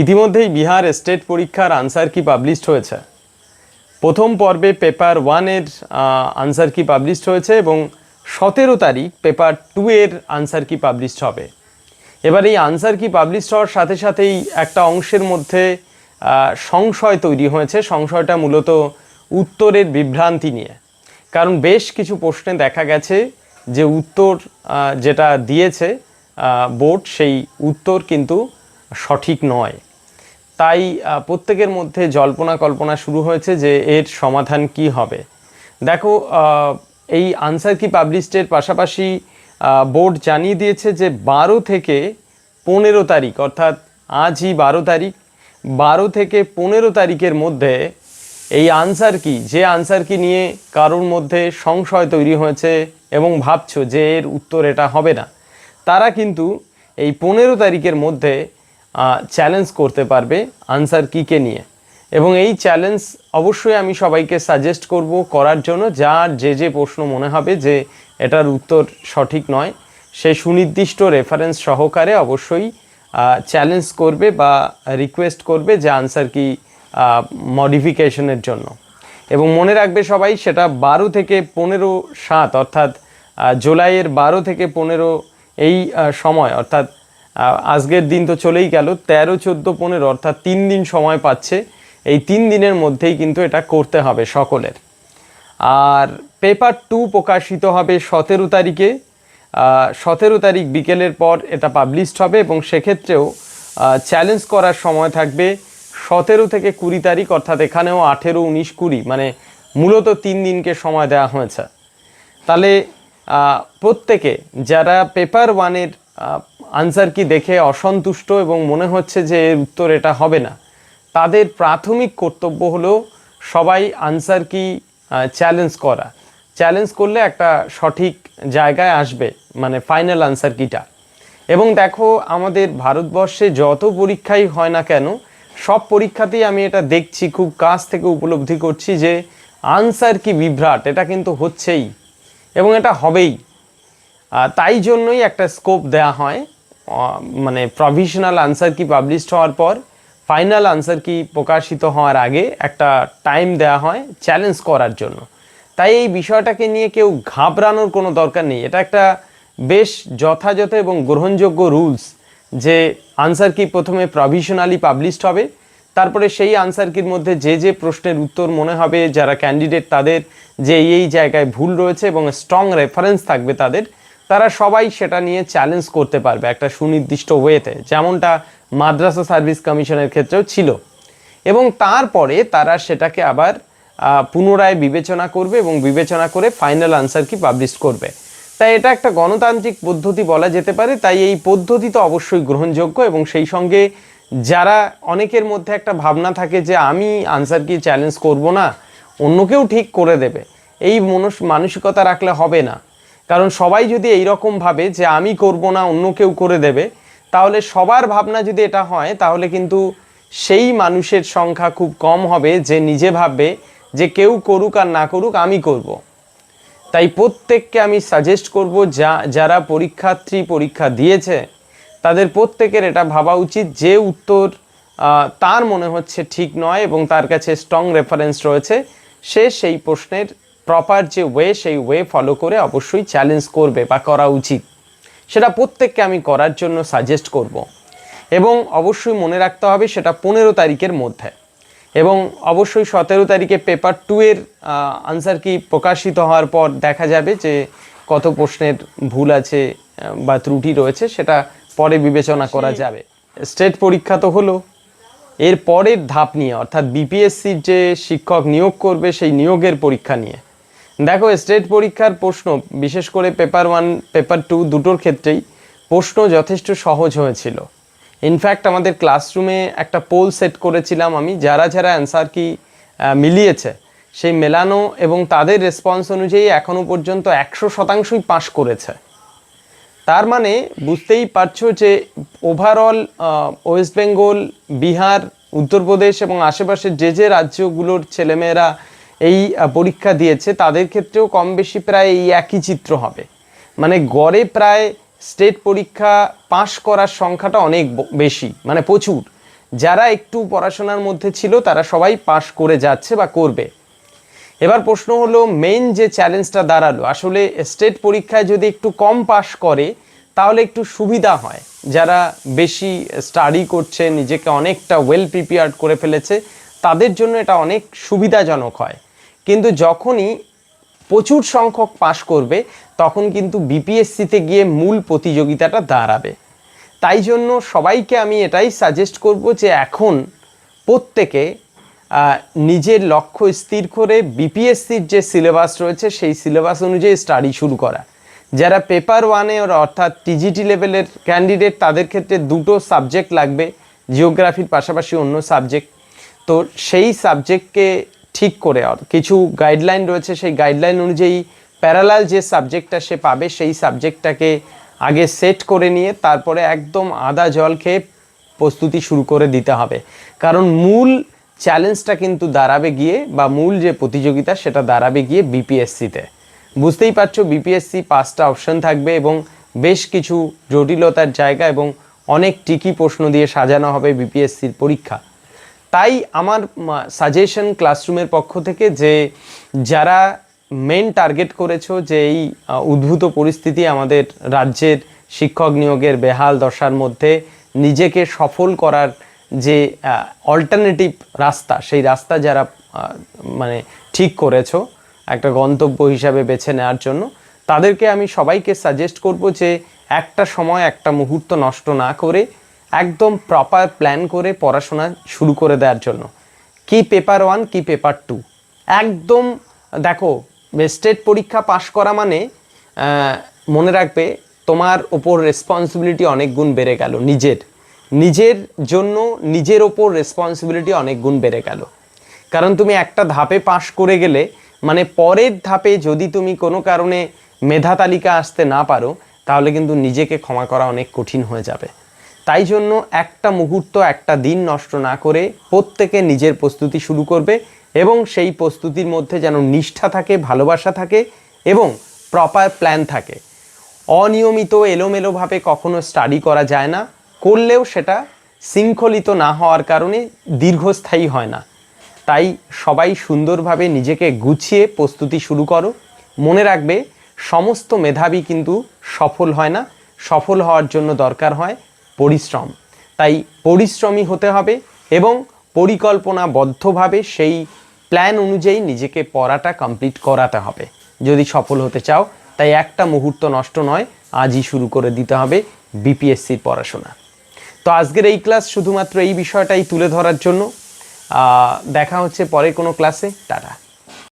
ইতিমধ্যেই বিহার স্টেট পরীক্ষার আনসার কি পাবলিশড হয়েছে? প্রথম পর্বে পেপার ওয়ানের আনসার কি পাবলিশড হয়েছে এবং সতেরো তারিখ পেপার টু এর আনসার কি পাবলিশড হবে? এবার এই আনসার কি পাবলিশড হওয়ার সাথে সাথেই একটা অংশের মধ্যে সংশয় তৈরি হয়েছে। সংশয়টা মূলত উত্তরের বিভ্রান্তি নিয়ে। কারণ বেশ কিছু প্রশ্নে দেখা গেছে যে উত্তর যেটা দিয়েছে বোর্ড সেই উত্তর কিন্তু সঠিক নয়। তাই প্রত্যেকের মধ্যে জল্পনা কল্পনা শুরু হয়েছে যে এর সমাধান কি হবে। দেখো এই আনসার কি পাবলিশডের পাশাপাশি বোর্ড জানিয়ে দিয়েছে যে বারো থেকে পনেরো তারিখ, অর্থাৎ আজই বারো তারিখ, বারো থেকে পনেরো তারিখের মধ্যে এই আনসার কি, যে আনসার কি নিয়ে কারোর মধ্যে সংশয় তৈরি হয়েছে এবং ভাবছ যে এর উত্তর এটা হবে না, তারা কিন্তু এই পনেরো তারিখের মধ্যে চ্যালেঞ্জ করতে পারবে আনসার কিকে নিয়ে। এবং এই চ্যালেঞ্জ অবশ্যই আমি সবাইকে সাজেস্ট করব করার জন্য, যার যে যে প্রশ্ন মনে হবে যে এটার উত্তর সঠিক নয়, সে সুনির্দিষ্ট রেফারেন্স সহকারে অবশ্যই চ্যালেঞ্জ করবে বা রিকোয়েস্ট করবে যে আনসার কি মডিফিকেশনের জন্য। এবং মনে রাখবে সবাই, সেটা বারো থেকে পনেরো সাত, অর্থাৎ জুলাইয়ের বারো থেকে পনেরো এই সময়, অর্থাৎ আজকের দিন তো চলেই গেল। তেরো, চোদ্দ, পনেরো, অর্থাৎ তিন দিন সময় পাচ্ছে। এই তিন দিনের মধ্যেই কিন্তু এটা করতে হবে সকলের। আর পেপার টু প্রকাশিত হবে সতেরো তারিখে। সতেরো তারিখ বিকেলের পর এটা পাবলিশড হবে এবং সেক্ষেত্রেও চ্যালেঞ্জ করার সময় থাকবে সতেরো থেকে কুড়ি তারিখ, অর্থাৎ এখানেও আঠেরো, উনিশ, কুড়ি মানে মূলত তিন দিনকে সময় দেওয়া হয়েছে। তাহলে প্রত্যেকে যারা পেপার ওয়ানের আনসার কি দেখে অসন্তুষ্ট এবং মনে হচ্ছে যে এর উত্তর এটা হবে না? তাদের প্রাথমিক কর্তব্য হলো সবাই আনসার কি চ্যালেঞ্জ করা। চ্যালেঞ্জ করলে একটা সঠিক জায়গায় আসবে মানে ফাইনাল আনসার কিটা। এবং দেখো, আমাদের ভারতবর্ষে যত পরীক্ষাই হয় না কেন, সব পরীক্ষাতেই আমি এটা দেখছি, খুব কাছ থেকে উপলব্ধি করছি যে আনসার কি বিভ্রাট, এটা কিন্তু হচ্ছেই এবং এটা হবেই। তাই জন্যই একটা স্কোপ দেয়া হয়। মানে প্রভিশনাল আনসার কি পাবলিশড হওয়ার পর ফাইনাল আনসার কি প্রকাশিত হওয়ার আগে একটা টাইম দেয়া হয় চ্যালেঞ্জ করার জন্য। তাই এই বিষয়টাকে নিয়ে কেউ ঘাবড়ানোর কোনো দরকার নেই। এটা একটা বেশ যথাযথ এবং গ্রহণযোগ্য রুলস যে আনসার কি প্রথমে প্রভিশনালি পাবলিশড হবে, তারপরে সেই আনসার কির মধ্যে যে যে প্রশ্নের উত্তর মনে হবে, যারা ক্যান্ডিডেট তাদের যে এই জায়গায় ভুল রয়েছে এবং স্ট্রং রেফারেন্স থাকবে তাদের তারা সবাই সেটা নিয়ে চ্যালেঞ্জ করতে পারবে একটা সুনির্দিষ্ট ওয়েতে যেমনটা মাদ্রাসা সার্ভিস কমিশনের ক্ষেত্রেও ছিল। এবং তারপরে তারা সেটাকে আবার পুনরায় বিবেচনা করবে এবং বিবেচনা করে ফাইনাল আনসার কি পাবলিশ করবে। তাই এটা একটা গণতান্ত্রিক পদ্ধতি বলা যেতে পারে। তাই এই পদ্ধতি তো অবশ্যই গ্রহণযোগ্য এবং সেই সঙ্গে যারা অনেকের মধ্যে একটা ভাবনা থাকে যে আমি আনসার কি চ্যালেঞ্জ করব না অন্য কেউ ঠিক করে দেবে। এই মনস মানসিকতা রাখলে হবে না। কারণ সবাই যদি এই রকম ভাবে যে আমি করব না, অন্য কেউ করে দেবে, তাহলে সবার ভাবনা যদি এটা হয়, তাহলে কিন্তু সেই মানুষের সংখ্যা খুব কম হবে যে নিজে ভাববে যে কেউ করুক আর না করুক, আমি করব। তাই প্রত্যেককে আমি সাজেস্ট করব, যা, যারা পরীক্ষার্থী পরীক্ষা দিয়েছে, তাদের প্রত্যেকের এটা ভাবা উচিত যে উত্তর তার মনে হচ্ছে ঠিক নয় এবং তার কাছে স্ট্রং রেফারেন্স রয়েছে, সে সেই প্রশ্নের প্রপার যে ওয়ে সেই ওয়ে ফলো করে অবশ্যই চ্যালেঞ্জ করবে বা করা উচিত। সেটা প্রত্যেককে আমি করার জন্য সাজেস্ট করব। এবং অবশ্যই মনে রাখতে হবে সেটা পনেরো তারিখের মধ্যে। এবং অবশ্যই সতেরো তারিখে পেপার টু এর আনসার কি প্রকাশিত হওয়ার পর দেখা যাবে যে কত প্রশ্নের ভুল আছে বা ত্রুটি রয়েছে সেটা পরে বিবেচনা করা যাবে। স্টেট পরীক্ষা তো হলো। এর পরের ধাপ নিয়ে অর্থাৎ বিপিএসসির যে শিক্ষক নিয়োগ করবে সেই নিয়োগের পরীক্ষা নিয়ে। দেখো, স্টেট পরীক্ষার প্রশ্ন, বিশেষ করে পেপার ওয়ান, পেপার টু দুটোর ক্ষেত্রেই প্রশ্ন যথেষ্ট সহজ হয়েছিল। ইনফ্যাক্ট আমাদের ক্লাসরুমে একটা পোল সেট করেছিলাম আমি, যারা যারা অ্যান্সার কি মিলিয়েছে, সেই মেলানো এবং তাদের রেসপন্স অনুযায়ী এখনও পর্যন্ত একশো শতাংশই পাশ করেছে। তার মানে বুঝতেই পারছ যে ওভারঅল ওয়েস্ট বেঙ্গল বিহার, উত্তরপ্রদেশ এবং আশেপাশের যে যে রাজ্যগুলোর ছেলেমেয়েরা এই পরীক্ষা দিয়েছে, তাদের ক্ষেত্রেও কম বেশি প্রায় এই একই চিত্র হবে। মানে গড়ে প্রায় স্টেট পরীক্ষা পাশ করার সংখ্যাটা অনেক বেশি মানে প্রচুর। যারা একটু পড়াশোনার মধ্যে ছিল, তারা সবাই পাশ করে যাচ্ছে বা করবে। এবার প্রশ্ন হলো মেইন যে চ্যালেঞ্জটা দাঁড়াল, আসলে স্টেট পরীক্ষায় যদি একটু কম পাশ করে, তাহলে একটু সুবিধা হয়। যারা বেশি স্টাডি করছে, নিজেকে অনেকটা ওয়েল প্রিপেয়ার্ড করে ফেলেছে তাদের জন্য এটা অনেক সুবিধাজনক হয়। কিন্তু যখনই প্রচুর সংখ্যক পাশ করবে, তখন কিন্তু বিপিএসসিতে গিয়ে মূল প্রতিযোগিতাটা দাঁড়াবে। তাই জন্য সবাইকে আমি এটাই সাজেস্ট করব যে এখন প্রত্যেকে নিজের লক্ষ্য স্থির করে বিপিএসসির যে সিলেবাস রয়েছে, সেই সিলেবাস অনুযায়ী স্টাডি শুরু করা। যারা পেপার ওয়ানে অর্থাৎ টিজিটি লেভেলের ক্যান্ডিডেট তাদের ক্ষেত্রে দুটো সাবজেক্ট লাগবে। জিওগ্রাফির পাশাপাশি অন্য সাবজেক্ট তো সেই সাবজেক্টকে ঠিক করে আর কিছু গাইডলাইন রয়েছে, সেই গাইডলাইন অনুযায়ী প্যারালাল যে সাবজেক্টটা সে পাবে, সেই সাবজেক্টটাকে আগে সেট করে নিয়ে তারপরে একদম আদা জল খেয়ে প্রস্তুতি শুরু করে দিতে হবে। কারণ মূল চ্যালেঞ্জটা কিন্তু দাঁড়াবে গিয়ে বা মূল যে প্রতিযোগিতা সেটা দাঁড়াবে গিয়ে বিপিএসসিতে বুঝতেই পারছ বিপিএসসি পাঁচটা অপশন থাকবে এবং বেশ কিছু জটিলতার জায়গা এবং অনেক টিকি প্রশ্ন দিয়ে সাজানো হবে বিপিএসসির পরীক্ষা। তাই আমার সাজেশন ক্লাসরুমের পক্ষ থেকে যে যারা মেন টার্গেট করেছ যে এই উদ্ভূত পরিস্থিতি আমাদের রাজ্যের শিক্ষক নিয়োগের বেহাল দশার মধ্যে নিজেকে সফল করার যে অল্টারনেটিভ রাস্তা, সেই রাস্তা যারা মানে ঠিক করেছ, একটা গন্তব্য হিসাবে বেছে নেওয়ার জন্য, তাদেরকে আমি সবাইকে সাজেস্ট করব যে একটা সময়, একটা মুহূর্ত নষ্ট না করে একদম প্রপার প্ল্যান করে পড়াশোনা শুরু করে দেওয়ার জন্য। কি পেপার ওয়ান কি পেপার টু একদম, দেখো স্টেট পরীক্ষা পাশ করা মানে মনে রাখবে, তোমার ওপর রেসপন্সিবিলিটি অনেক গুণ বেড়ে গেল, নিজের। নিজের জন্য নিজের ওপর রেসপন্সিবিলিটি অনেক গুণ বেড়ে গেল। কারণ তুমি একটা ধাপে পাশ করে গেলে মানে পরের ধাপে যদি তুমি কোনো কারণে মেধা তালিকা আসতে না পারো, তাহলে কিন্তু নিজেকে ক্ষমা করা অনেক কঠিন হয়ে যাবে। তাই জন্য একটা মুহূর্ত, একটা দিন নষ্ট না করে প্রত্যেকে নিজের প্রস্তুতি শুরু করবে এবং সেই প্রস্তুতির মধ্যে যেন নিষ্ঠা থাকে, ভালোবাসা থাকে এবং প্রপার প্ল্যান থাকে। অনিয়মিত, এলোমেলোভাবে কখনো স্টাডি করা যায় না, করলেও সেটা শৃঙ্খলিত না হওয়ার কারণে দীর্ঘস্থায়ী হয় না। তাই সবাই সুন্দরভাবে নিজেকে গুছিয়ে প্রস্তুতি শুরু করো। মনে রাখবে, সমস্ত মেধাবী কিন্তু সফল হয় না। সফল হওয়ার জন্য দরকার হয় পরিশ্রম। তাই পরিশ্রমী হতে হবে এবং পরিকল্পনাবদ্ধভাবে সেই প্ল্যান অনুযায়ী নিজেকে পড়াটা কমপ্লিট করাতে হবে। যদি সফল হতে চাও, তাই একটা মুহূর্ত নষ্ট নয়, আজই শুরু করে দিতে হবে বিপিএসসির পড়াশোনা। তো আজকের এই ক্লাস শুধুমাত্র এই বিষয়টাই তুলে ধরার জন্য। দেখা হচ্ছে পরে কোনো ক্লাসে টাটা।